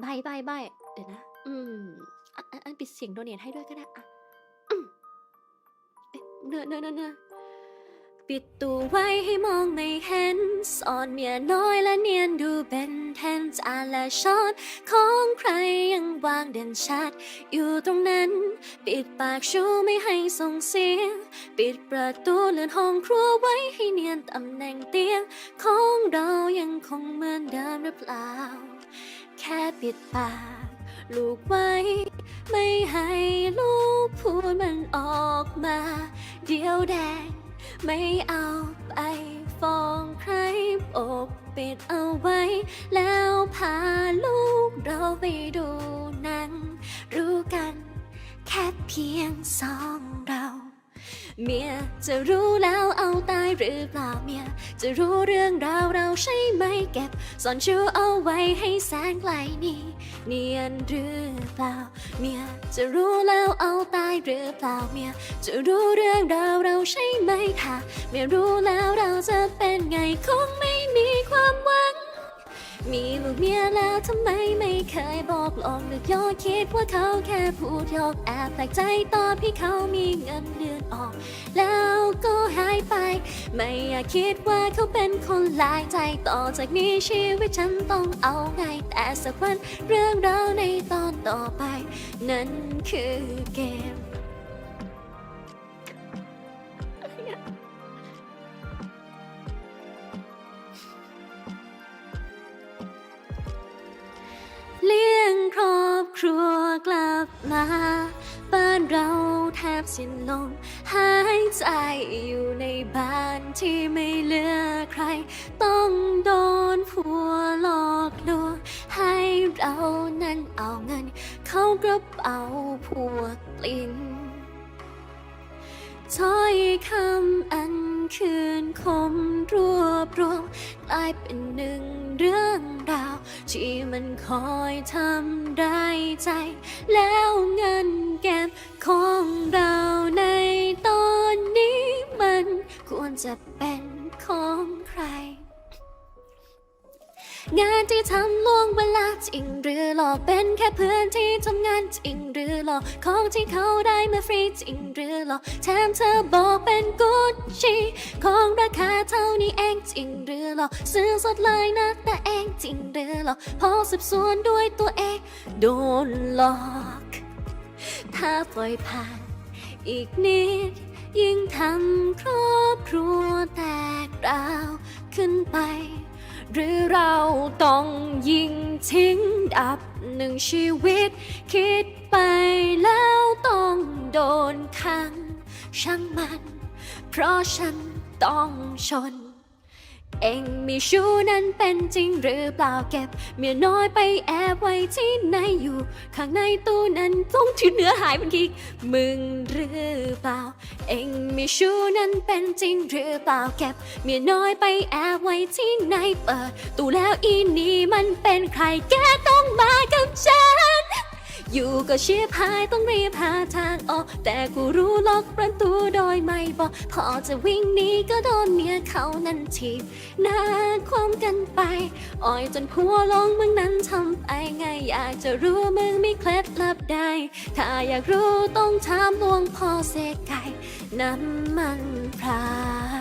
ใบใบใบเดี๋ยวนะ อืมอันอันอันปิดเสียงโดเนทให้ด้วยก็ได้อะอืมเอ๊ะเนอะเนอะเนอะเนอะปิดตู้ไว้ให้มองไม่เห็นสอนเมียน้อยและเนียนดูเป็นแทนจานและช้อนของใครยังวางเด่นชัด อยู่ตรงนั้น ปิดปากชูไม่ให้ส่งเสียง ปิดประตูเลื่อนห้องครัวไว้ให้เนียนตำแหน่งเตียง ของเรายังคงเหมือนเดิมหรือเปล่า แค่ปิดปาก ลูกไว้ ไม่ให้ลูกพูดมันออกมา เดียวแดง ไม่เอาไปฟ้องใครปกปิดเอาไว้ แล้วพาลูกเราไปดูหนัง รู้กัน แค่เพียงสองเรา เมียจะรู้แล้วเอาตายหรือเปล่าเมียจะรู้เรื่องราวเราใช่ไหมเก็บซ่อนชูเอาไว้ให้แสนไกลนี่เนียนหรือเปล่าเมียจะรู้แล้วเอาตายหรือเปล่าเมียจะรู้เรื่องราวเราใช่ไหมถ้าเมียรู้แล้วเราจะเป็นไงคงไม่มีความหวัง มีลูกเมียแล้วทำไมไม่เคยบอกลองนึกย้อนคิดว่าเขาแค่พูดหยอกแอบแปลกใจตอนพี่เขามีเงินเดือนออก แล้วก็หายไป ไม่อยากคิดว่าเขาเป็นคนหลายใจต่อจากนี้ชีวิตฉันต้องเอาไงแต่สักวันเรื่องราวในตอนต่อไป นั้นคือเกม ครัวกลับมา บ้านเราแทบสิ้นลมหายใจอยู่ในบ้านที่ไม่เหลือใคร ต้องโดนผัวหลอกลวงให้เรานั้นเอาเงิน เข้ากระเป๋าพวกลิ่นถ้อยคำอันคืนคมรวบรวมกลายเป็นหนึ่งเรื่อง ที่มันคอยทำร้ายใจ แล้วเงินเก็บของเราในตอนนี้มันควรจะเป็นของใคร งานที่ทำล่วงเวลาจริงหรือหลอกเป็นแค่เพื่อนที่ทำงานจริงหรือหลอกของที่เขาได้มาฟรีจริงหรือหลอกแถมเธอบอกเป็นกุชชี่ของราคาเท่านี้เองจริงหรือหลอกซื้อสดเลยนะแต่เอง หรือหลอกพอสืบสวนด้วยตัวเองโดนหลอก ถ้าปล่อยผ่านอีกนิด ยิ่งทำครอบครัวแตกราวขึ้นไป หรือเราต้องยิงทิ้งดับหนึ่งชีวิต คิดไปแล้วต้องโดนขังช่างมัน เพราะฉันต้องชน เองมีชู้นั้นเป็นจริงหรือเปล่าเก็บ เมียน้อยไปแอบไว้ที่ไหนอยู่ ข้างในตู้นั้นต้องที่เนื้อหายเป็นกิกมึงหรือเปล่า เองมีชู้นั้นเป็นจริงหรือเปล่าเก็บ เมียน้อยไปแอบไว้ที่ไหนเปิดตู้แล้วอีนี่มันเป็นใครแกต้องมากับฉันอยู่ก็เชียบหายต้องรีบหาทางออก แต่กูรู้ล็อกประ โดยไม่บอกพอจะวิ่งหนีก็โดนเมียเขานั้นทีบหน้าความกันไปอ่อยจนพัวลงมึงนั้นทำไปไงอยากจะรู้มึงมีเคล็ดลับใด ถ้าอยากรู้ต้องถามหลวงพ่อเสกไก่น้ำมันพราย